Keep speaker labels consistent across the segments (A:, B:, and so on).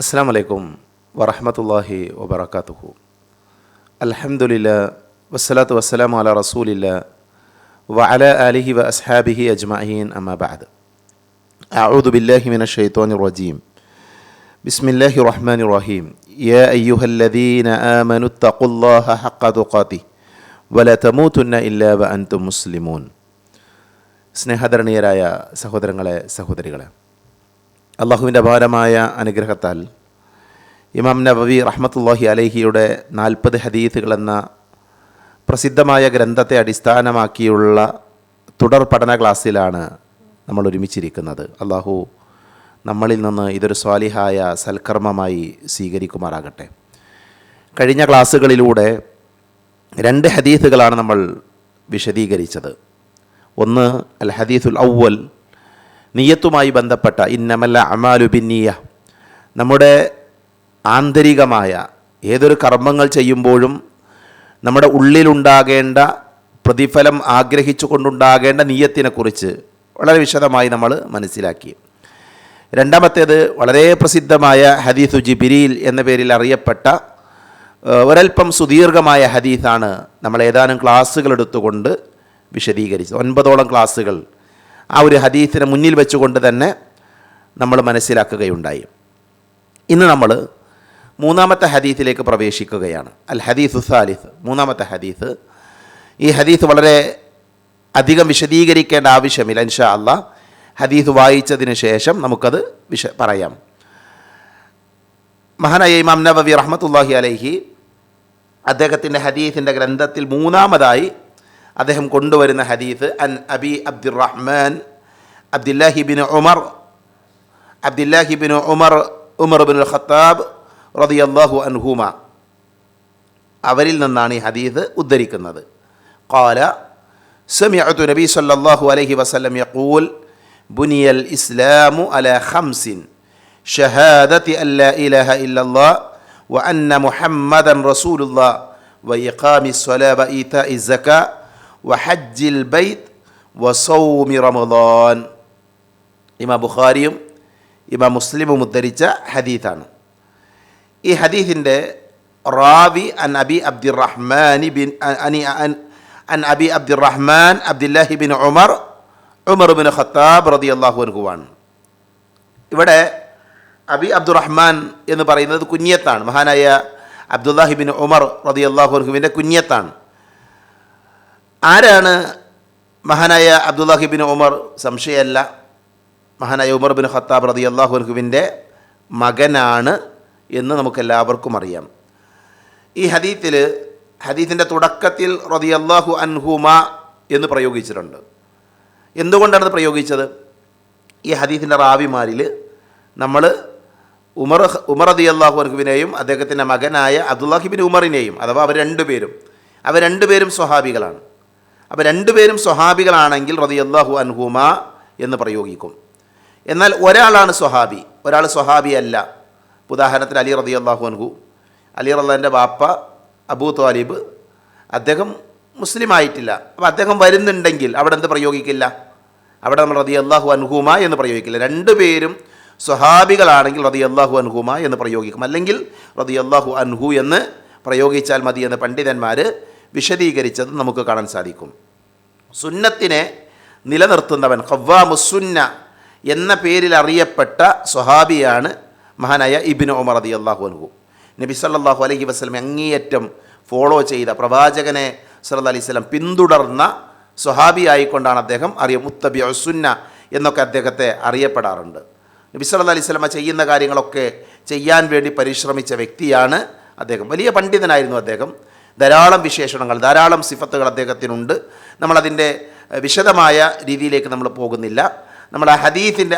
A: അസ്സാം വലൈക്കും വറഹമത്തല്ലാഹി വബർക്കാത്തുഹു അൽഹംദുലില്ല വസ്സലാത്തു വസ്സലാം അല റസൂലില്ല വഅല ആലിഹി വ അസ്ഹാബിഹി അജ്മഈൻ അമ്മാ ബഅദ് أعوذ بالله من الشيطان الرجيم بسم الله الرحمن الرحيم يا أيها الذين آمنوا اتقوا الله حق تقاته ولا تموتن إلا وأنتم مسلمون സ്നേഹധരണീയരായ സഹോദരങ്ങളെ സഹോദരികളെ അള്ളാഹുവിന്റെ അപാരമായ അനുഗ്രഹത്താൽ ഇമാം നബവി റഹ്മത്തുല്ലാഹി അലഹിയുടെ നാൽപ്പത് ഹദീത്തുകൾ എന്ന പ്രസിദ്ധമായ ഗ്രന്ഥത്തെ അടിസ്ഥാനമാക്കിയുള്ള തുടർ പഠന ക്ലാസ്സിലാണ് നമ്മൾ ഒരുമിച്ചിരിക്കുന്നത്. അള്ളാഹു നമ്മളിൽ നിന്ന് ഇതൊരു സ്വാലിഹായ സൽക്കർമ്മമായി സ്വീകരിക്കുമാറാകട്ടെ. കഴിഞ്ഞ ക്ലാസ്സുകളിലൂടെ രണ്ട് ഹദീസുകളാണ് നമ്മൾ വിശദീകരിച്ചത്. ഒന്ന് അൽ ഹദീസുൽ ഔവൽ നിയത്തുമായി ബന്ധപ്പെട്ട ഇന്നമല്ല അമാലു ബിന്നിയ. നമ്മുടെ ആന്തരികമായ ഏതൊരു കർമ്മങ്ങൾ ചെയ്യുമ്പോഴും നമ്മുടെ ഉള്ളിലുണ്ടാകേണ്ട പ്രതിഫലം ആഗ്രഹിച്ചു കൊണ്ടുണ്ടാകേണ്ട നീയത്തിനെക്കുറിച്ച് വളരെ വിശദമായി നമ്മൾ മനസ്സിലാക്കി. രണ്ടാമത്തേത് വളരെ പ്രസിദ്ധമായ ഹദീസു ജിബിരിയിൽ എന്ന പേരിൽ അറിയപ്പെട്ട ഒരൽപ്പം സുദീർഘമായ ഹദീസാണ് നമ്മൾ ഏതാനും ക്ലാസ്സുകൾ എടുത്തുകൊണ്ട് വിശദീകരിച്ചത്. ഒൻപതോളം ക്ലാസ്സുകൾ ആ ഒരു ഹദീത്തിന് മുന്നിൽ വെച്ചുകൊണ്ട് തന്നെ നമ്മൾ മനസ്സിലാക്കുകയുണ്ടായി. ഇന്ന് നമ്മൾ മൂന്നാമത്തെ ഹദീസിലേക്ക് പ്രവേശിക്കുകയാണ്. അൽ ഹദീസ് സാലിസ് മൂന്നാമത്തെ ഹദീസ്. ഈ ഹദീസ് വളരെ അധികം വിശദീകരിക്കേണ്ട ആവശ്യമില്ല ഇൻഷാ അള്ളാ. ഹദീസ് വായിച്ചതിന് ശേഷം നമുക്കത് വിശ പറയാം. മഹാനായ ഇമാം നബവി റഹ്മത്തുല്ലാഹി അലൈഹി അദ്ദേഹത്തിന്റെ ഹദീസിന്റെ ഗ്രന്ഥത്തിൽ മൂന്നാമതായി അദ്ദേഹം കൊണ്ടുവരുന്ന ഹദീസ് അൻ അബി അബ്ദുറഹ്മാൻ അബ്ദുല്ലാഹി ബിൻ ഉമർ അബ്ദുല്ലാഹി ബിൻ ഉമർ ഉമർ ബിൻ ഖത്താബ് റളിയല്ലാഹു അൻഹുമ അവരിൽ നിന്നാണ് ഈ ഹദീസ് ഉദ്ധരിക്കുന്നത് قال سمعت نبي صلى الله عليه وسلم يقول بني الإسلام على خمس شهادة أن لا إله إلا الله وأن محمدا رسول الله وإقام الصلاة وإيتاء الزكاة വഹജ്ജിൽ ബൈത്ത് വസൗമി റമദാൻ. ഇമാ ബുഖാരിയും ഇമാ മുസ്ലിമും ഉദ്ധരിച്ച ഹദീത്താണ് ഈ ഹദീസിന്റെ റാവി അൻ അബി അബ്ദിറഹ്മാനി ബിൻ അനി അൻ അബി അബ്ദിറഹ്മാൻ അബ്ദുല്ലാഹി ബിൻ ഉമർ ഉമർ ബിൻ ഖത്താബ് റതി അള്ളാഹു അനുഹുവാണ് ഇവിടെ അബി അബ്ദുറഹ്മാൻ എന്ന് പറയുന്നത് കുഞ്ഞിയത്താണ്. മഹാനായ അബ്ദുല്ലാഹിബിൻ ഉമർ റതി അള്ളാഹു അനുഹുവിന്റെ ആരാണ് മഹാനായ അബ്ദുല്ലാഹി ബിൻ ഉമർ? സംശയമല്ല. മഹാനായ ഉമർ ബിൻ ഖത്താബ് റതി അള്ളാഹു അനുഹുവിന്റെ മകനാണ് എന്ന് നമുക്കെല്ലാവർക്കും അറിയാം. ഈ ഹദീത്തിൽ ഹദീത്തിന്റെ തുടക്കത്തിൽ റതി അള്ളാഹു അൻഹുമ എന്ന് പ്രയോഗിച്ചിട്ടുണ്ട്. എന്തുകൊണ്ടാണ് പ്രയോഗിച്ചത്? ഈ ഹദീത്തിന്റെ റാവിമാരിൽ നമ്മൾ ഉമർ ഉമർ റതി അള്ളാഹു അൻഹുവിനെയും അദ്ദേഹത്തിന്റെ മകനായ അബ്ദുല്ലാഹിബിൻ ഉമറിനെയും അഥവാ അവർ രണ്ടുപേരും അവർ രണ്ടുപേരും സ്വഹാബികളാണ്. അപ്പോൾ രണ്ടുപേരും സ്വഹാബികളാണെങ്കിൽ റതി അള്ളാഹു അൻഹുമ എന്ന് പ്രയോഗിക്കും. എന്നാൽ ഒരാളാണ് സ്വഹാബി ഒരാൾ സ്വഹാബി അല്ല ഉദാഹരണത്തിന് അലി റതി അള്ളാഹു അൻഹു അലി റള്ളാന്റെ ബാപ്പ അബൂ താലിബ് അദ്ദേഹം മുസ്ലിം ആയിട്ടില്ല. അപ്പോൾ അദ്ദേഹം വരുന്നുണ്ടെങ്കിൽ അവിടെ എന്ത് പ്രയോഗിക്കില്ല? അവിടെ നമ്മൾ റതി അള്ളാഹു അൻഹുമ എന്ന് പ്രയോഗിക്കില്ല. രണ്ടുപേരും സ്വഹാബികളാണെങ്കിൽ റതി അള്ളാഹു അൻഹുമ എന്ന് പ്രയോഗിക്കും. അല്ലെങ്കിൽ റതി അള്ളാഹു അൻഹു എന്ന് പ്രയോഗിച്ചാൽ മതി എന്ന് പണ്ഡിതന്മാർ വിശദീകരിച്ചത് നമുക്ക് കാണാൻ സാധിക്കും. സുന്നത്തിനെ നിലനിർത്തുന്നവൻ ഖവ്വാമുസുന്ന എന്ന പേരിൽ അറിയപ്പെട്ട സ്വഹാബിയാണ് മഹാനായ ഇബിൻ ഒമർ അതി അള്ളാഹു അനുഭവം നബി സല്ലാഹു അലൈഹി വസ്ലം അങ്ങേയറ്റം ഫോളോ ചെയ്ത പ്രവാചകനെ സല്ല അലൈഹി സ്വലം പിന്തുടർന്ന സ്വഹാബിയായിക്കൊണ്ടാണ് അദ്ദേഹം അറിയ മുത്തബി ഒസുന്ന എന്നൊക്കെ അദ്ദേഹത്തെ അറിയപ്പെടാറുണ്ട്. നബി സല്ല അലൈഹി സ്വലമ ചെയ്യുന്ന കാര്യങ്ങളൊക്കെ ചെയ്യാൻ വേണ്ടി പരിശ്രമിച്ച വ്യക്തിയാണ് അദ്ദേഹം. വലിയ പണ്ഡിതനായിരുന്നു അദ്ദേഹം. ധാരാളം വിശേഷണങ്ങൾ ധാരാളം സിഫത്തുകൾ അദ്ദേഹത്തിനുണ്ട്. നമ്മളതിന്റെ വിശദമായ രീതിയിലേക്ക് നമ്മൾ പോകുന്നില്ല. നമ്മൾ ആ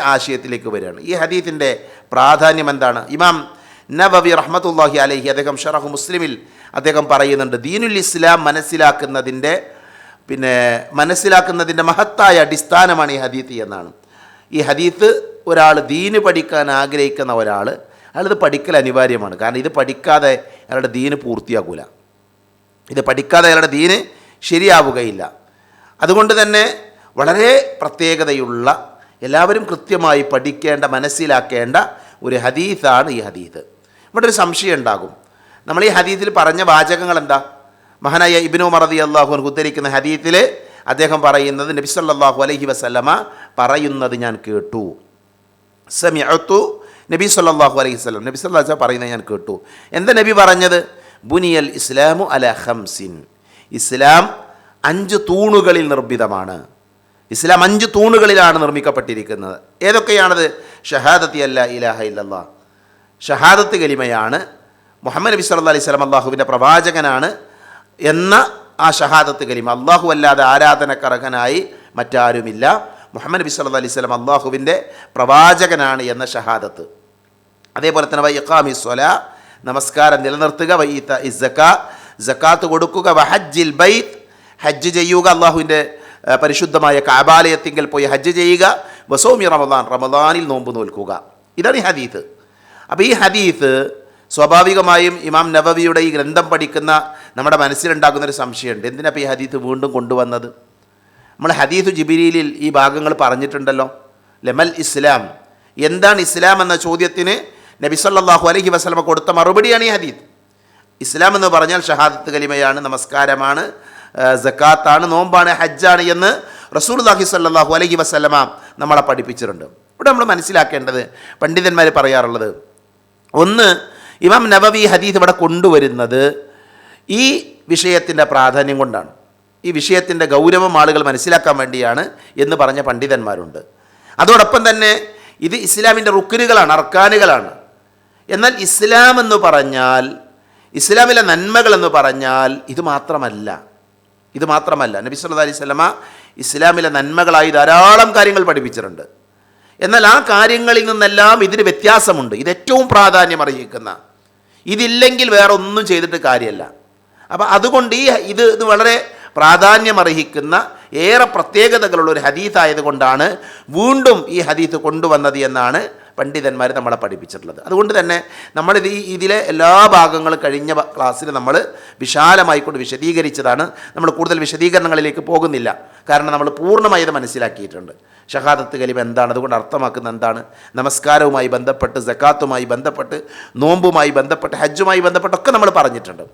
A: ആശയത്തിലേക്ക് വരികയാണ്. ഈ ഹദീത്തിന്റെ പ്രാധാന്യം എന്താണ്? ഇമാം നബവി റഹ്മത്തുല്ലാഹി അലഹി അദ്ദേഹം ഷറഹു മുസ്ലിമിൽ അദ്ദേഹം പറയുന്നുണ്ട് ദീനുൽ ഇസ്ലാം മനസ്സിലാക്കുന്നതിന്റെ പിന്നെ മനസ്സിലാക്കുന്നതിന്റെ മഹത്തായ അടിസ്ഥാനമാണ് ഈ ഹദീത്ത് എന്നാണ്. ഈ ഹദീത്ത് ഒരാൾ ദീന് പഠിക്കാൻ ആഗ്രഹിക്കുന്ന ഒരാൾ അയാളിത് പഠിക്കൽ അനിവാര്യമാണ്. കാരണം ഇത് പഠിക്കാതെ അയാളുടെ ദീന് പൂർത്തിയാകൂല ഇത് പഠിക്കാതെ അയാളുടെ ദീന് ശരിയാവുകയില്ല. അതുകൊണ്ട് തന്നെ വളരെ പ്രത്യേകതയുള്ള എല്ലാവരും കൃത്യമായി പഠിക്കേണ്ട മനസ്സിലാക്കേണ്ട ഒരു ഹദീസാണ് ഈ ഹദീസ്. ഇവിടെ ഒരു സംശയം ഉണ്ടാകും. നമ്മൾ ഈ ഹദീസിൽ പറഞ്ഞ വാചകങ്ങൾ എന്താ മഹാനായ ഇബിനു മറദി അള്ളാഹു ഉദ്ധരിക്കുന്ന ഹദീത്തിൽ അദ്ദേഹം പറയുന്നത് നബി സല്ലല്ലാഹു അലഹി വസ്ലമ പറയുന്നത് ഞാൻ കേട്ടു. സമയത്തു നബി സല്ലല്ലാഹു അലൈഹി വസല്ലം. നബി വസല്ലം പറയുന്നത് ഞാൻ കേട്ടു. എന്താ നബി പറഞ്ഞത്? ബുനിയൽ ഇസ്ലാമു അല ഖംസിൻ. ഇസ്ലാം അഞ്ച് തൂണുകളിൽ നിർമ്മിതമാണ്. ഇസ്ലാം അഞ്ച് തൂണുകളിലാണ് നിർമ്മിക്കപ്പെട്ടിരിക്കുന്നത്. ഏതൊക്കെയാണത്? ഷഹാദത്തി അല്ല ഇലാഹ ഇല്ലല്ലാ. ഷഹാദത്ത് കലിമയാണ്. മുഹമ്മദ് നബി സല്ല അലൈഹി സ്വലം അള്ളാഹുവിന്റെ പ്രവാചകനാണ് എന്ന ആ ഷഹാദത്ത് കലിമ. അള്ളാഹു അല്ലാതെ ആരാധനക്കർഹനായി മറ്റാരുമില്ല. മുഹമ്മദ് നബി സല്ല അലൈഹി സ്വലം അള്ളാഹുവിന്റെ പ്രവാചകനാണ് എന്ന ഷഹാദത്ത്. അതേപോലെ തന്നെ വൈക്കാമി സ്വല നമസ്കാരം. നിലനിർത്തുക. വയ്യത്ത ഇസക്ക ജക്കാത്ത് കൊടുക്കുക. വഹജ്ജിൽ ബൈത്ത്. ഹജ്ജ് ചെയ്യുക. അള്ളാഹുവിന്റെ പരിശുദ്ധമായ കാബാലയത്തിങ്കിൽ പോയി ഹജ്ജ് ചെയ്യുക. വസോമി റമദാൻ. റമദാനിൽ നോമ്പ് നോൽക്കുക. ഇതാണ് ഈ ഹദീത്ത്. അപ്പോൾ ഈ ഹദീത്ത് സ്വാഭാവികമായും ഇമാം നബവിയുടെ ഈ ഗ്രന്ഥം പഠിക്കുന്ന നമ്മുടെ മനസ്സിലുണ്ടാകുന്ന ഒരു സംശയമുണ്ട്. എന്തിനാപ്പോൾ ഈ ഹദീത്ത് വീണ്ടും കൊണ്ടുവന്നത്? നമ്മൾ ഹദീത്ത് ജിബിരിയിൽ ഈ ഭാഗങ്ങൾ പറഞ്ഞിട്ടുണ്ടല്ലോ. ലെമൽ ഇസ്ലാം. എന്താണ് ഇസ്ലാം എന്ന ചോദ്യത്തിന് നബി സല്ലല്ലാഹു അലൈഹി വസല്ലമ കൊടുത്ത മറുപടിയാണ് ഈ ഹദീദ് ഇസ്ലാം എന്ന് പറഞ്ഞാൽ ഷഹാദത്ത് കലിമയാണ് നമസ്കാരമാണ് ജക്കാത്താണ് നോമ്പാണ് ഹജ്ജാണ് എന്ന് റസൂലുള്ളാഹി സല്ലാഹു അലഹി വസ്ലമ നമ്മളെ പഠിപ്പിച്ചിട്ടുണ്ട്. ഇവിടെ നമ്മൾ മനസ്സിലാക്കേണ്ടത് പണ്ഡിതന്മാർ പറയാറുള്ളത് ഒന്ന് ഇമാം നബവി ഹദീദ് ഇവിടെ കൊണ്ടുവരുന്നത് ഈ വിഷയത്തിന്റെ പ്രാധാന്യം കൊണ്ടാണ്. ഈ വിഷയത്തിന്റെ ഗൗരവം ആളുകൾ മനസ്സിലാക്കാൻ വേണ്ടിയാണ് എന്ന് പറഞ്ഞ പണ്ഡിതന്മാരുണ്ട്. അതോടൊപ്പം തന്നെ ഇത് ഇസ്ലാമിന്റെ റുക്കിനുകളാണ് അർക്കാനുകളാണ്. എന്നാൽ ഇസ്ലാം എന്ന് പറഞ്ഞാൽ ഇസ്ലാമിലെ നന്മകൾ എന്ന് പറഞ്ഞാൽ ഇത് മാത്രമല്ല. ഇത് മാത്രമല്ല. നബി സല്ലാ അലൈഹി സ്വലമ ഇസ്ലാമിലെ നന്മകളായി ധാരാളം കാര്യങ്ങൾ പഠിപ്പിച്ചിട്ടുണ്ട്. എന്നാൽ ആ കാര്യങ്ങളിൽ നിന്നെല്ലാം ഇതിന് വ്യത്യാസമുണ്ട്. ഇത് ഏറ്റവും പ്രാധാന്യം അർഹിക്കുന്ന. ഇതില്ലെങ്കിൽ വേറെ ഒന്നും ചെയ്തിട്ട് കാര്യമല്ല. അപ്പോൾ അതുകൊണ്ട് ഈ ഇത് ഇത് വളരെ പ്രാധാന്യമർഹിക്കുന്ന ഏറെ പ്രത്യേകതകളുള്ള ഒരു ഹദീത്ത് ആയതുകൊണ്ടാണ് വീണ്ടും ഈ ഹദീത്ത് കൊണ്ടുവന്നത് എന്നാണ് പണ്ഡിതന്മാർ നമ്മളെ പഠിപ്പിച്ചിട്ടുള്ളത്. അതുകൊണ്ട് തന്നെ നമ്മളിത് ഈ ഇതിലെ എല്ലാ ഭാഗങ്ങളും കഴിഞ്ഞ ക്ലാസ്സിൽ നമ്മൾ വിശാലമായിക്കൊണ്ട് വിശദീകരിച്ചതാണ്. നമ്മൾ കൂടുതൽ വിശദീകരണങ്ങളിലേക്ക് പോകുന്നില്ല. കാരണം നമ്മൾ പൂർണമായി ഇത് മനസ്സിലാക്കിയിട്ടുണ്ട്. ഷഹാദത്ത് കലിമ എന്താണ്? അതുകൊണ്ട് അർത്ഥമാക്കുന്നത് എന്താണ്? നമസ്കാരവുമായി ബന്ധപ്പെട്ട് ജക്കാത്തുമായി ബന്ധപ്പെട്ട് നോമ്പുമായി ബന്ധപ്പെട്ട് ഹജ്ജുമായി ബന്ധപ്പെട്ടൊക്കെ നമ്മൾ പറഞ്ഞിട്ടുണ്ട്.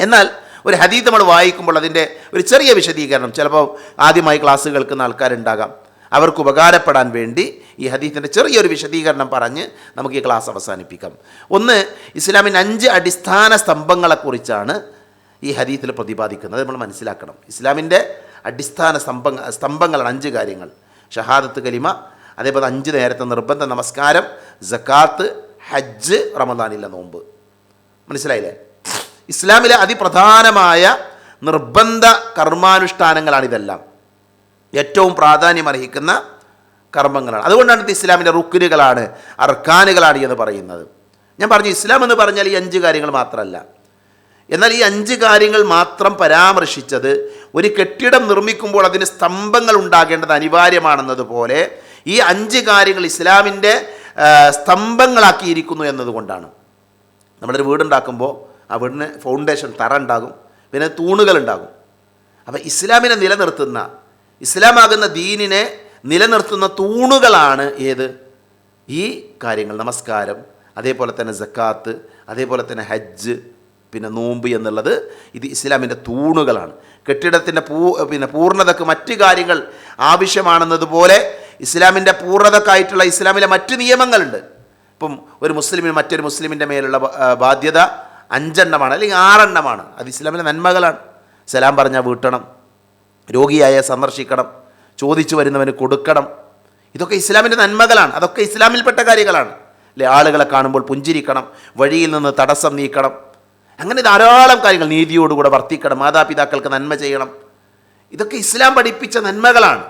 A: എന്നാൽ ഒരു ഹദീദ് നമ്മൾ വായിക്കുമ്പോൾ അതിന്റെ ഒരു ചെറിയ വിശദീകരണം ചിലപ്പോൾ ആദ്യമായി ക്ലാസ് കേൾക്കുന്ന ആൾക്കാരുണ്ടാകാം. അവർക്ക് ഉപകാരപ്പെടാൻ വേണ്ടി ഈ ഹദീത്തിന്റെ ചെറിയൊരു വിശദീകരണം പറഞ്ഞ് നമുക്ക് ഈ ക്ലാസ് അവസാനിപ്പിക്കാം. ഒന്ന് ഇസ്ലാമിന്റെ അഞ്ച് അടിസ്ഥാന സ്തംഭങ്ങളെക്കുറിച്ചാണ് ഈ ഹദീത്തിൽ പ്രതിപാദിക്കുന്നത്. നമ്മൾ മനസ്സിലാക്കണം. ഇസ്ലാമിന്റെ അടിസ്ഥാന സ്തംഭ സ്തംഭങ്ങളാണ് അഞ്ച് കാര്യങ്ങൾ. ഷഹാദത്ത് കലിമ അതേപോലെ അഞ്ച് നേരത്തെ നിർബന്ധ നമസ്കാരം ജക്കാത്ത് ഹജ്ജ് റമദാനിലെ നോമ്പ്. മനസ്സിലായില്ലേ? ഇസ്ലാമിലെ അതിപ്രധാനമായ നിർബന്ധ കർമാനുഷ്ഠാനങ്ങളാണ് ഇതെല്ലാം ഏറ്റവും പ്രാധാന്യം അർഹിക്കുന്ന കർമ്മങ്ങളാണ്. അതുകൊണ്ടാണ് ഇത് ഇസ്ലാമിന്റെ റുക്കിനുകളാണ് അർക്കാനുകളാണ് എന്ന് പറയുന്നത്. ഞാൻ പറഞ്ഞു ഇസ്ലാം എന്ന് പറഞ്ഞാൽ ഈ അഞ്ച് കാര്യങ്ങൾ മാത്രമല്ല. എന്നാൽ ഈ അഞ്ച് കാര്യങ്ങൾ മാത്രം പരാമർശിച്ചത് ഒരു കെട്ടിടം നിർമ്മിക്കുമ്പോൾ അതിന് സ്തംഭങ്ങൾ ഉണ്ടാകേണ്ടത് അനിവാര്യമാണെന്നതുപോലെ ഈ അഞ്ച് കാര്യങ്ങൾ ഇസ്ലാമിന്റെ സ്തംഭങ്ങളാക്കിയിരിക്കുന്നു എന്നതുകൊണ്ടാണ്. നമ്മളൊരു വീടുണ്ടാക്കുമ്പോൾ ആ വീടിന് ഫൗണ്ടേഷൻ തറ ഉണ്ടാകും പിന്നെ തൂണുകൾ ഉണ്ടാകും. അപ്പോൾ ഇസ്ലാമിനെ നിലനിർത്തുന്ന ഇസ്ലാമാകുന്ന ദീനിനെ നിലനിർത്തുന്ന തൂണുകളാണ് ഏത്? ഈ കാര്യങ്ങൾ. നമസ്കാരം അതേപോലെ തന്നെ ജക്കാത്ത് അതേപോലെ തന്നെ ഹജ്ജ് പിന്നെ നോമ്പ് എന്നുള്ളത് ഇത് ഇസ്ലാമിന്റെ തൂണുകളാണ്. കെട്ടിടത്തിന്റെ പൂ പിന്നെ പൂർണതക്ക് മറ്റ് കാര്യങ്ങൾ ആവശ്യമാണെന്നതുപോലെ ഇസ്ലാമിന്റെ പൂർണതക്കായിട്ടുള്ള ഇസ്ലാമിലെ മറ്റ് നിയമങ്ങളുണ്ട്. ഇപ്പം ഒരു മുസ്ലിമിന് മറ്റൊരു മുസ്ലിമിന്റെ മേലുള്ള ബാധ്യത അഞ്ചെണ്ണമാണ് അല്ലെങ്കിൽ ആറെണ്ണമാണ്. അത് ഇസ്ലാമിലെ നന്മകളാണ്. സലാം പറഞ്ഞാൽ വീട്ടണം. രോഗിയായ സന്ദർശിക്കണം ചോദിച്ചു വരുന്നവന് കൊടുക്കണം. ഇതൊക്കെ ഇസ്ലാമിന്റെ നന്മകളാണ്. അതൊക്കെ ഇസ്ലാമിൽപ്പെട്ട കാര്യങ്ങളാണ്. അല്ലെ ആളുകളെ കാണുമ്പോൾ പുഞ്ചിരിക്കണം വഴിയിൽ നിന്ന് തടസ്സം നീക്കണം. അങ്ങനെ ധാരാളം കാര്യങ്ങൾ നീതിയോടുകൂടെ വർത്തിക്കണം മാതാപിതാക്കൾക്ക് നന്മ ചെയ്യണം. ഇതൊക്കെ ഇസ്ലാം പഠിപ്പിച്ച നന്മകളാണ്.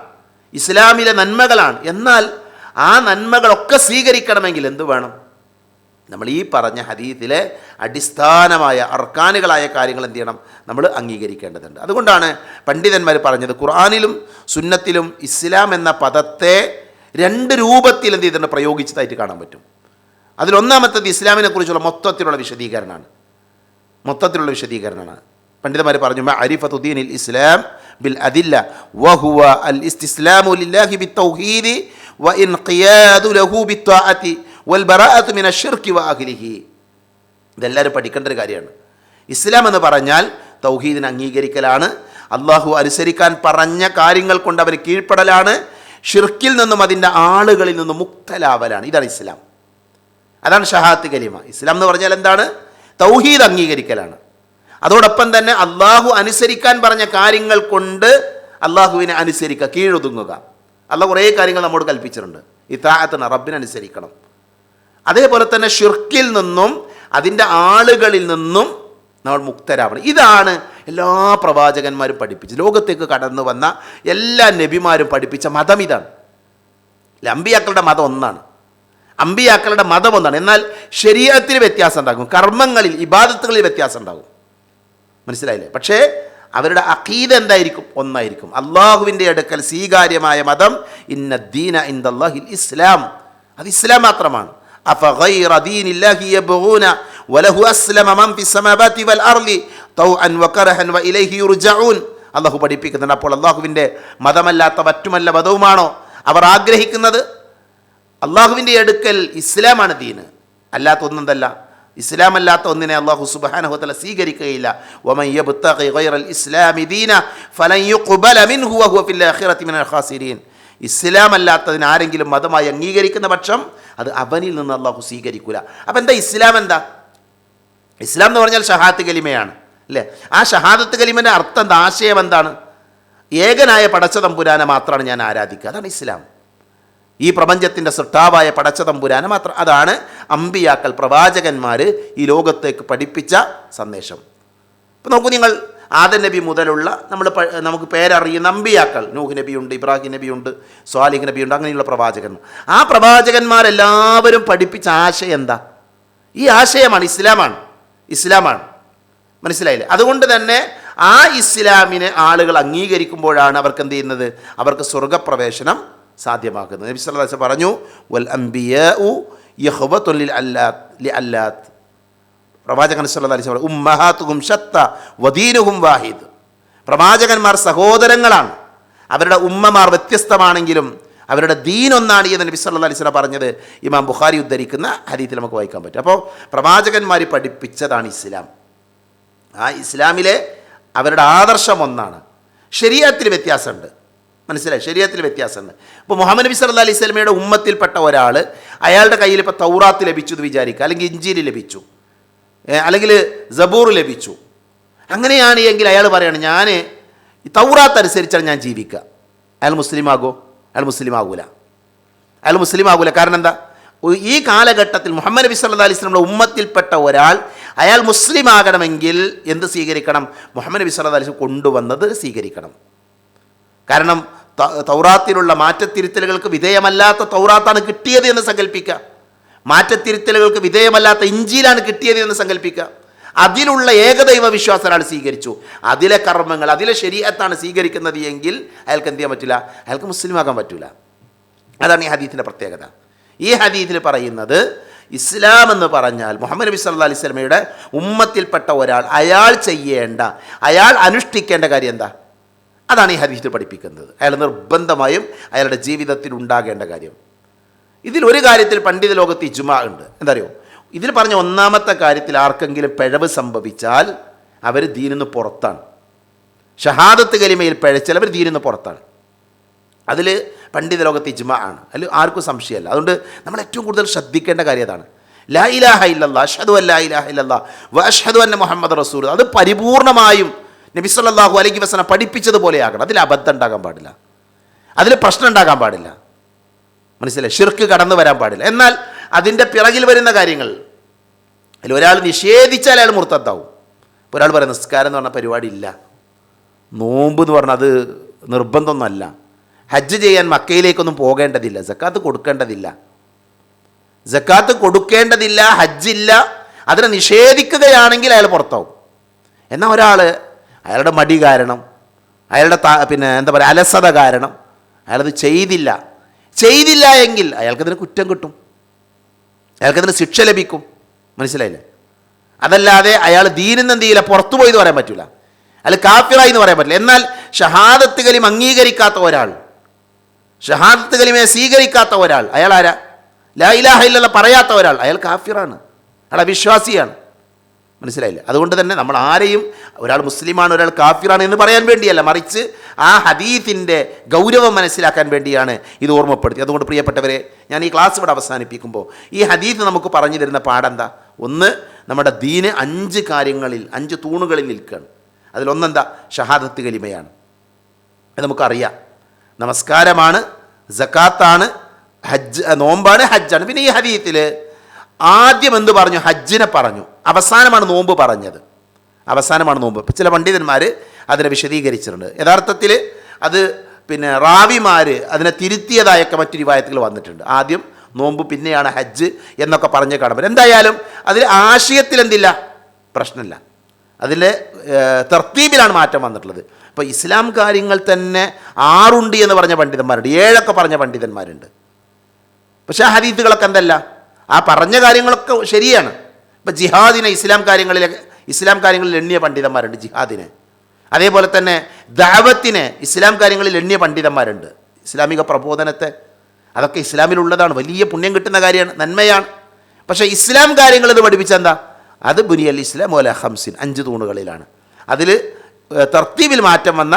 A: ഇസ്ലാമിലെ നന്മകളാണ്. എന്നാൽ ആ നന്മകളൊക്കെ സ്വീകരിക്കണമെങ്കിൽ എന്തു വേണം? നമ്മൾ ഈ പറഞ്ഞ ഹദീത്തിലെ അടിസ്ഥാനമായ അർക്കാനുകളായ കാര്യങ്ങൾ എന്ത് ചെയ്യണം? നമ്മൾ അംഗീകരിക്കേണ്ടതുണ്ട്. അതുകൊണ്ടാണ് പണ്ഡിതന്മാർ പറഞ്ഞത് ഖുർആാനിലും സുന്നത്തിലും ഇസ്ലാം എന്ന പദത്തെ രണ്ട് രൂപത്തിൽ എന്ത് ചെയ്തിട്ടുണ്ട്? പ്രയോഗിച്ചതായിട്ട് കാണാൻ പറ്റും. അതിലൊന്നാമത്തത് ഇസ്ലാമിനെ കുറിച്ചുള്ള മൊത്തത്തിലുള്ള വിശദീകരണമാണ്. മൊത്തത്തിലുള്ള വിശദീകരണമാണ്. പണ്ഡിതന്മാർ പറഞ്ഞു അരിഫത്തുദ്ദീൻ ഇസ്ലാം ബിൽ അദില്ല വഹുവ അൽ ഇസ്ലാമു ലില്ലാഹി തൗഹീദി വ ഇൻ ഖിയാദു ലഹു ബിത്വാഅതി വൽ ബറാഅത്ത് മിന ഷിർക്കി വാഹിലിഹി ഇതെല്ലാവരും പഠിക്കേണ്ട ഒരു കാര്യമാണ്. ഇസ്ലാം എന്ന് പറഞ്ഞാൽ തൗഹീദിന് അംഗീകരിക്കലാണ്. അള്ളാഹു അനുസരിക്കാൻ പറഞ്ഞ കാര്യങ്ങൾ കൊണ്ട് അവർ കീഴ്പ്പെടലാണ്. ഷിർക്കിൽ നിന്നും അതിന്റെ ആളുകളിൽ നിന്നും മുക്തലാവലാണ്. ഇതാണ് ഇസ്ലാം. അതാണ് ഷഹാത്ത് കലിമ. ഇസ്ലാം എന്ന് പറഞ്ഞാൽ എന്താണ്? തൗഹീദ് അംഗീകരിക്കലാണ്. അതോടൊപ്പം തന്നെ അള്ളാഹു അനുസരിക്കാൻ പറഞ്ഞ കാര്യങ്ങൾ കൊണ്ട് അള്ളാഹുവിനെ അനുസരിക്കുക കീഴൊതുങ്ങുക. അല്ല കുറേ കാര്യങ്ങൾ നമ്മോട് കൽപ്പിച്ചിട്ടുണ്ട്. ഇത്താഹത്തിന് റബ്ബിനെ അനുസരിക്കണം. അതേപോലെ തന്നെ ഷിർക്കിൽ നിന്നും അതിന്റെ ആളുകളിൽ നിന്നും നമ്മൾ മുക്തരാവണം. ഇതാണ് എല്ലാ പ്രവാചകന്മാരും പഠിപ്പിച്ചത്. ലോകത്തേക്ക് കടന്നു വന്ന എല്ലാ നബിമാരും പഠിപ്പിച്ച മതം ഇതാണ്. അമ്പിയാക്കളുടെ മതം ഒന്നാണ്. അമ്പിയാക്കളുടെ മതം ഒന്നാണ്. എന്നാൽ ശരീരത്തിൽ വ്യത്യാസം ഉണ്ടാകും. കർമ്മങ്ങളിൽ ഇബാദത്തുകളിൽ വ്യത്യാസം ഉണ്ടാകും. മനസ്സിലായില്ലേ? പക്ഷേ അവരുടെ അഖീദ എന്തായിരിക്കും? ഒന്നായിരിക്കും. അള്ളാഹുവിന്റെ അടുക്കൽ സ്വീകാര്യമായ മതം ഇന്ന ദീന ഇന്ദല്ലാഹിൽ ഇസ്ലാം. അത് ഇസ്ലാം മാത്രമാണ്. അഫഗൈറ ദീനില്ലാഹി യബ്ഗൂന വലഹു അസ്ലമ ഫിസ് സമാവാതി വൽ അർളി തൗഅൻ വകറഹൻ വഇലൈഹി യർജഊൻ അല്ലാഹു പഠിപ്പിക്കുന്നുണ്ട്. അപ്പോൾ അല്ലാഹുവിന്റെ മതമല്ലാത്ത മറ്റുമല്ല മതവുമാണോ? അവർ ആഗ്രഹിക്കുന്നത് അള്ളാഹുവിന്റെ അടുക്കൽ ഇസ്ലാമാണ് ദീന് അല്ലാത്ത ഒന്നെന്തല്ല ഇസ്ലാം അല്ലാത്ത ഒന്നിനെ അള്ളാഹു സുബ്ഹാനഹു സ്വീകരിക്കുകയില്ല. ഗൈറൽ ഇസ്ലാമി ദീന ഫലൻ യുഖ്ബല മിൻഹു വഹുവ ഫിൽ ആഖിറതി മിനൽ ഖാസിരീൻ. ഇസ്ലാം അല്ലാത്തതിന് ആരെങ്കിലും മതമായി അംഗീകരിക്കുന്ന പക്ഷം അത് അവനിൽ നിന്ന് അള്ളാഹു സ്വീകരിക്കൂല. അപ്പം എന്താ ഇസ്ലാം എന്താ? ഇസ്ലാം എന്ന് പറഞ്ഞാൽ ഷഹാത്ത് കലിമയാണ് അല്ലേ? ആ ഷഹാദത്ത് കലിമന്റെ അർത്ഥം എന്താ? ആശയം എന്താണ്? ഏകനായ പടച്ച തമ്പുരാനെ മാത്രമാണ് ഞാൻ ആരാധിക്കുക. അതാണ് ഇസ്ലാം. ഈ പ്രപഞ്ചത്തിന്റെ സൃഷ്ടാവായ പടച്ച തമ്പുരാനെ മാത്രം. അതാണ് അമ്പിയാക്കൾ പ്രവാചകന്മാർ ഈ ലോകത്തേക്ക് പഠിപ്പിച്ച സന്ദേശം. ഇപ്പം നോക്കൂ നിങ്ങൾ ആദൻ നബി മുതലുള്ള നമ്മൾ നമുക്ക് പേരറിയുന്ന അമ്പിയാക്കൾ. നൂഹ് നബിയുണ്ട് ഇബ്രാഹിം നബിയുണ്ട് സ്വാലിഹ് നബിയുണ്ട് അങ്ങനെയുള്ള പ്രവാചകൻ ആ പ്രവാചകന്മാരെല്ലാവരും പഠിപ്പിച്ച ആശയം എന്താ? ഈ ആശയമാണ് ഇസ്ലാമാണ്. ഇസ്ലാമാണ്. മനസ്സിലായില്ലേ? അതുകൊണ്ട് തന്നെ ആ ഇസ്ലാമിനെ ആളുകൾ അംഗീകരിക്കുമ്പോഴാണ് അവർക്ക് എന്ത് ചെയ്യുന്നത്? അവർക്ക് സ്വർഗപ്രവേശനം സാധ്യമാക്കുന്നത്. നബി വസല്ലം പറഞ്ഞു വൽ അംബിയ യഹ്വത്തുൽ അല്ലാത്ത് അല്ലാത്ത് പ്രവാചകൻ അലൈഹി വസല്ലം ഉമ്മഹാത്തുഹും ഷത്ത വദീനുഹും വാഹിദ്. പ്രവാചകന്മാർ സഹോദരങ്ങളാണ്. അവരുടെ ഉമ്മമാർ വ്യത്യസ്തമാണെങ്കിലും അവരുടെ ദീൻ ഒന്നാണ് എന്ന് നബി സല്ലല്ലാഹു അലൈഹി വസല്ലം പറഞ്ഞത്. ഇമാം ബുഖാരി ഉദ്ധരിക്കുന്ന ഹരീതി നമുക്ക് വായിക്കാൻ പറ്റും. അപ്പോൾ പ്രവാചകന്മാർ പഠിപ്പിച്ചതാണ് ഇസ്ലാം. ആ ഇസ്ലാമിലെ അവരുടെ ആദർശം ഒന്നാണ്. ശരീരത്തിൽ വ്യത്യാസമുണ്ട്. മനസ്സിലായി? ശരീരത്തിൽ വ്യത്യാസമുണ്ട്. ഇപ്പോൾ മുഹമ്മദ് നബി സല്ലല്ലാഹു അലൈഹി സ്വലമയുടെ ഉമ്മത്തിൽപ്പെട്ട ഒരാൾ അയാളുടെ കയ്യിൽ ഇപ്പോൾ തൗറാത്ത് ലഭിച്ചു എന്ന് വിചാരിക്കുക അല്ലെങ്കിൽ ഇഞ്ചിയിൽ ലഭിച്ചു. അല്ലെങ്കിൽ ജബൂർ ലഭിച്ചു. അങ്ങനെയാണ് എങ്കിൽ അയാൾ പറയാണ് ഞാൻ തൗറാത്ത് അനുസരിച്ചാണ് ഞാൻ ജീവിക്കുക. അയാൾ മുസ്ലിം അയാൾ മുസ്ലിം ആകൂല അയാൾ മുസ്ലിം ആകൂല കാരണം എന്താ? ഈ കാലഘട്ടത്തിൽ മുഹമ്മദ് നബി സല്ലാ അലൈഹി വസല്ലമയുടെ ഉമ്മത്തിൽപ്പെട്ട ഒരാൾ അയാൾ മുസ്ലിം ആകണമെങ്കിൽ എന്ത് സ്വീകരിക്കണം? മുഹമ്മദ് നബി സല്ലാ അലൈഹി കൊണ്ടുവന്നത് സ്വീകരിക്കണം. കാരണം തൗറാത്തിലുള്ള മാറ്റത്തിരുത്തലുകൾക്ക് വിധേയമല്ലാത്ത തൗറാത്താണ് കിട്ടിയത് എന്ന് സങ്കല്പിക്കുക. മാറ്റത്തിരുത്തലുകൾക്ക് വിധേയമല്ലാത്ത ഇഞ്ചിയിലാണ് കിട്ടിയത് എന്ന് സങ്കല്പിക്കുക. അതിലുള്ള ഏകദൈവ വിശ്വാസം ഒരാൾ സ്വീകരിച്ചു. അതിലെ കർമ്മങ്ങൾ അതിലെ ശരീരത്താണ് സ്വീകരിക്കുന്നത് എങ്കിൽ അയാൾക്ക് എന്ത് ചെയ്യാൻ പറ്റില്ല? അയാൾക്ക് മുസ്ലിം ആകാൻ പറ്റില്ല അതാണ് ഈ ഹദീത്തിന്റെ പ്രത്യേകത. ഈ ഹദീത്തിൽ പറയുന്നത് ഇസ്ലാം എന്ന് പറഞ്ഞാൽ മുഹമ്മദ് നബി സല്ലാ അലൈഹി സ്വലമയുടെ ഉമ്മത്തിൽപ്പെട്ട ഒരാൾ അയാൾ ചെയ്യേണ്ട അയാൾ അനുഷ്ഠിക്കേണ്ട കാര്യം എന്താ? അതാണ് ഈ ഹദീത്തിൽ പഠിപ്പിക്കുന്നത്. അയാൾ നിർബന്ധമായും അയാളുടെ ജീവിതത്തിൽ ഉണ്ടാകേണ്ട കാര്യം. ഇതിൽ ഒരു കാര്യത്തിൽ പണ്ഡിത ലോകത്ത് ഇജുമ ഉണ്ട്. എന്താ അറിയോ ഇതിൽ പറഞ്ഞ ഒന്നാമത്തെ കാര്യത്തിൽ ആർക്കെങ്കിലും പിഴവ് സംഭവിച്ചാൽ അവർ ദീനിന്ന് പുറത്താണ്. ഷഹാദത്ത് കലിമയിൽ പിഴച്ചാൽ അവർ ദീനിന്ന് പുറത്താണ്. അതിൽ പണ്ഡിത ലോകത്ത് ഇജ്മ ആണ്. അതിൽ ആർക്കും സംശയമല്ല. അതുകൊണ്ട് നമ്മൾ ഏറ്റവും കൂടുതൽ ശ്രദ്ധിക്കേണ്ട കാര്യം അതാണ്. ലാ ഇലാഹ ഇല്ലല്ലാ അഷ്ഹദു അല്ലാ ഇലാഹ ഇല്ലല്ലാ വ അഷ്ഹദു അന്ന മുഹമ്മദ് റസൂൽ അത് പരിപൂർണമായും നബി സല്ലല്ലാഹു അലൈഹി പഠിപ്പിച്ചതുപോലെ പഠിപ്പിച്ചതുപോലെയാകണം. അതിൽ അബദ്ധം ഉണ്ടാകാൻ പാടില്ല. അതിൽ പ്രശ്നം ഉണ്ടാകാൻ പാടില്ല. മനസ്സിലായി ഷിർക്ക് കടന്നു വരാൻ പാടില്ല. എന്നാൽ അതിന്റെ പിറകിൽ വരുന്ന കാര്യങ്ങൾ. അതിൽ ഒരാൾ നിഷേധിച്ചാൽ അയാൾ മുർത്തത്താവും ഒരാൾ പറയാം നിസ്കാരം എന്ന് പറഞ്ഞ പരിപാടി ഇല്ല. നോമ്പ് എന്ന് പറഞ്ഞാൽ അത് നിർബന്ധമൊന്നുമല്ല. ഹജ്ജ് ചെയ്യാൻ മക്കയിലേക്കൊന്നും പോകേണ്ടതില്ല. സക്കാത്ത് കൊടുക്കേണ്ടതില്ല. സക്കാത്ത് കൊടുക്കേണ്ടതില്ല ഹജ്ജില്ല അതിനെ നിഷേധിക്കുകയാണെങ്കിൽ അയാൾ പുറത്താവും. എന്നാൽ ഒരാൾ അയാളുടെ മടി കാരണം അയാളുടെ പിന്നെ എന്താ പറയുക അലസത കാരണം അയാളത് ചെയ്തില്ല. ചെയ്തില്ല എങ്കിൽ അയാൾക്കതിന് കുറ്റം കിട്ടും. അയാൾക്കതിന് ശിക്ഷ ലഭിക്കും. മനസ്സിലായില്ലേ? അതല്ലാതെ അയാൾ ദീനെന്ന് എന്ത് ചെയ്യില്ല? പുറത്തു പോയി എന്ന് പറയാൻ പറ്റില്ല അയാൾ കാഫിറായി എന്ന് പറയാൻ പറ്റില്ല. എന്നാൽ ഷഹാദത്ത് കലിം അംഗീകരിക്കാത്ത ഒരാൾ ഷഹാദത്ത് കലിമയെ സ്വീകരിക്കാത്ത ഒരാൾ അയാൾ ആരാ? ലാ ഇലാഹ പറയാത്ത ഒരാൾ അയാൾ കാഫിറാണ്. അയാൾ അവിശ്വാസിയാണ്. മനസ്സിലായില്ല? അതുകൊണ്ട് തന്നെ നമ്മൾ ആരെയും ഒരാൾ മുസ്ലിമാണ് ഒരാൾ കാഫിറാണ് എന്ന് പറയാൻ വേണ്ടിയല്ല. മറിച്ച് ആ ഹദീഫിന്റെ ഗൗരവം മനസ്സിലാക്കാൻ വേണ്ടിയാണ് ഇത് ഓർമ്മപ്പെടുത്തി അതുകൊണ്ട് പ്രിയപ്പെട്ടവരെ ഞാൻ ഈ ക്ലാസ് ഇവിടെ അവസാനിപ്പിക്കുമ്പോൾ ഈ ഹദീഫ് നമുക്ക് പറഞ്ഞു തരുന്ന പാടെന്താ ഒന്ന് നമ്മുടെ ദീന് അഞ്ച് കാര്യങ്ങളിൽ അഞ്ച് തൂണുകളിൽ നിൽക്കുകയാണ് അതിലൊന്നെന്താ? ഷഹാദത്ത് കലിമയാണ്. അത് നമുക്കറിയാം. നമസ്കാരമാണ് ജക്കാത്താണ് ഹജ്ജ് നോമ്പാണ് ഹജ്ജാണ്. പിന്നെ ഈ ഹദീത്തിൽ ആദ്യം എന്ത് പറഞ്ഞു? ഹജ്ജിനെ പറഞ്ഞു. അവസാനമാണ് നോമ്പ് പറഞ്ഞത്. അവസാനമാണ് നോമ്പ്. ചില പണ്ഡിതന്മാർ അതിനെ വിശദീകരിച്ചിട്ടുണ്ട്. യഥാർത്ഥത്തിൽ അത് പിന്നെ റാവിമാർ അതിനെ തിരുത്തിയതായൊക്കെ മറ്റു രൂപായത്തുകൾ വന്നിട്ടുണ്ട്. ആദ്യം നോമ്പ് പിന്നെയാണ് ഹജ്ജ് എന്നൊക്കെ പറഞ്ഞ് കാണുമ്പോൾ എന്തായാലും അതിൽ ആശയത്തിൽ എന്തില്ല? പ്രശ്നമില്ല. അതിലെ തർത്തീബിലാണ് മാറ്റം വന്നിട്ടുള്ളത്. ഇപ്പോൾ ഇസ്ലാം കാര്യങ്ങൾ തന്നെ ആറുണ്ട് എന്ന് പറഞ്ഞ പണ്ഡിതന്മാരുണ്ട്. ഏഴൊക്കെ പറഞ്ഞ പണ്ഡിതന്മാരുണ്ട്. പക്ഷേ ആ ഹദീത്തുകളൊക്കെ എന്തല്ല? ആ പറഞ്ഞ കാര്യങ്ങളൊക്കെ ശരിയാണ്. ഇപ്പം ജിഹാദിനെ ഇസ്ലാം കാര്യങ്ങളിൽ ഇസ്ലാം കാര്യങ്ങളിൽ എണ്ണിയ പണ്ഡിതന്മാരുണ്ട് ജിഹാദിനെ. അതേപോലെ തന്നെ ദാവത്തിനെ ഇസ്ലാം കാര്യങ്ങളിൽ എണ്ണിയ പണ്ഡിതന്മാരുണ്ട്. ഇസ്ലാമിക പ്രബോധനത്തെ അതൊക്കെ ഇസ്ലാമിലുള്ളതാണ്. വലിയ പുണ്യം കിട്ടുന്ന കാര്യമാണ് നന്മയാണ്. പക്ഷേ ഇസ്ലാം കാര്യങ്ങൾ ഇത് പഠിപ്പിച്ച അത് ബുനിയൽ ഇസ്ലാം ഓല ഹംസിൻ അഞ്ച് തൂണുകളിലാണ്. അതിൽ തർത്തീബിൽ മാറ്റം വന്ന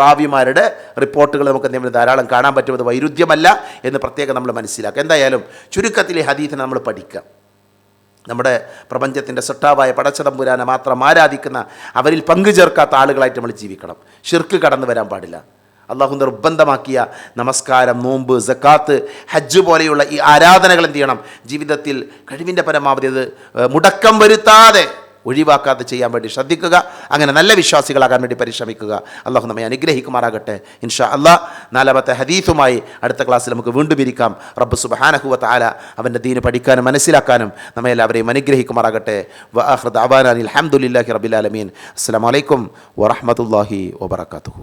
A: റാവിമാരുടെ റിപ്പോർട്ടുകൾ നമുക്ക് എന്തെങ്കിലും ധാരാളം കാണാൻ പറ്റും. അത് വൈരുദ്ധ്യമല്ല എന്ന് പ്രത്യേകം നമ്മൾ മനസ്സിലാക്കുക. എന്തായാലും ചുരുക്കത്തിൽ ഈ ഹദീത്തിനെ നമ്മൾ പഠിക്കാം നമ്മുടെ പ്രപഞ്ചത്തിന്റെ സട്ടാവായ പടച്ചതമ്പുരാനെ മാത്രം ആരാധിക്കുന്ന അവരിൽ പങ്കു ചേർക്കാത്ത ആളുകളായിട്ട് നമ്മൾ ജീവിക്കണം. ഷിർക്ക് കടന്നു വരാൻ പാടില്ല. അള്ളാഹു നിർബന്ധമാക്കിയ നമസ്കാരം നോമ്പ് സക്കാത്ത് ഹജ്ജ് പോലെയുള്ള ഈ ആരാധനകൾ എന്ത് ചെയ്യണം? ജീവിതത്തിൽ കഴിവിന്റെ പരമാവധി അത് മുടക്കം വരുത്താതെ ഒഴിവാക്കാതെ ചെയ്യാൻ വേണ്ടി ശ്രദ്ധിക്കുക. അങ്ങനെ നല്ല വിശ്വാസികളാകാൻ വേണ്ടി പരിശ്രമിക്കുക. അള്ളാഹു നമ്മെ അനുഗ്രഹിക്കുമാറാകട്ടെ. ഇൻഷാ അള്ളാഹ് നാലാമത്തെ ഹദീസുമായി അടുത്ത ക്ലാസ്സിൽ നമുക്ക് വീണ്ടും ഇരിക്കാം. റബ്ബ് സുബാനഹുവത്ത് ആല അവന്റെ ദീന് പഠിക്കാനും മനസ്സിലാക്കാനും നമ്മെ എല്ലാവരെയും അനുഗ്രഹിക്കുമാറാകട്ടെ. വഹ്ദ് അബാൻ അലി അനിൽ റബിലാലമീൻ അസ്സലാമു അലൈക്കും വറഹ്മത്തുള്ളാഹി വബറകാതുഹു.